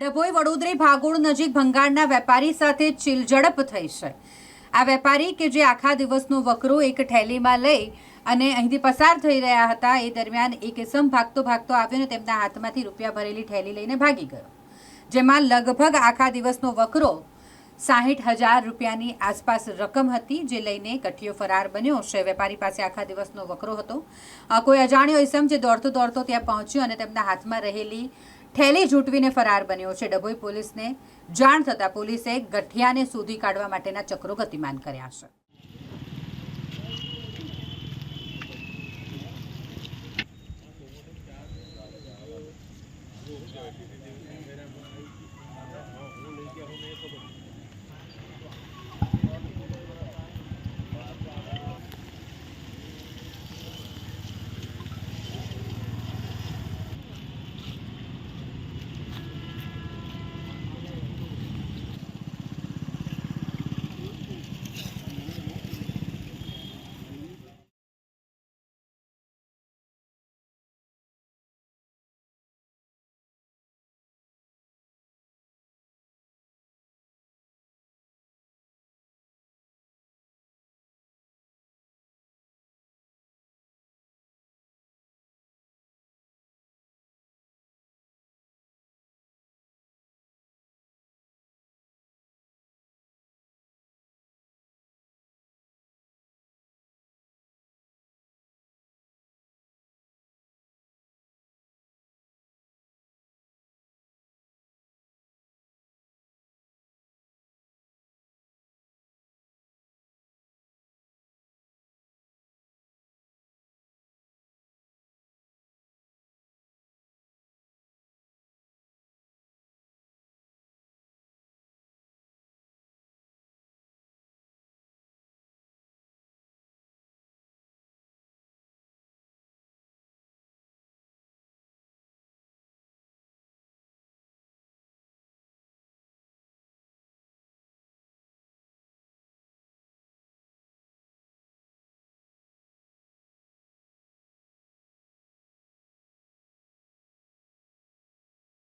ડભોઈ વડોદરી ભાગોળ નજીક ભંગારના વેપારી સાથે ચીલઝડપ થઈ છે. આ વેપારી કે જે આખા દિવસનો વકરો એક ઠેલીમાં લઈ અને અહીંથી પસાર થઈ રહ્યા હતા, એ દરમિયાન એક ઇસમ ભાગતો ભાગતો આવ્યો ને તેમના હાથમાંથી રૂપિયા ભરેલી ઠેલી લઈને ભાગી ગયો. જેમાં લગભગ આખા દિવસનો વકરો સાહીઠ હજાર રૂપિયાની આસપાસ રકમ હતી, જે લઈને કઠિયો ફરાર બન્યો. છે વેપારી પાસે આખા દિવસનો વકરો હતો. કોઈ અજાણ્યો ઇસમ જે દોડતો દોડતો ત્યાં પહોંચ્યો અને તેમના હાથમાં રહેલી ઠેલી ઝૂંટવીને ફરાર બન્યો છે. ડભોઈ પોલીસને જાણ થતાં પોલીસે ગઠિયાને શોધી કાઢવા માટેના ચક્રો ગતિમાન કર્યા છે.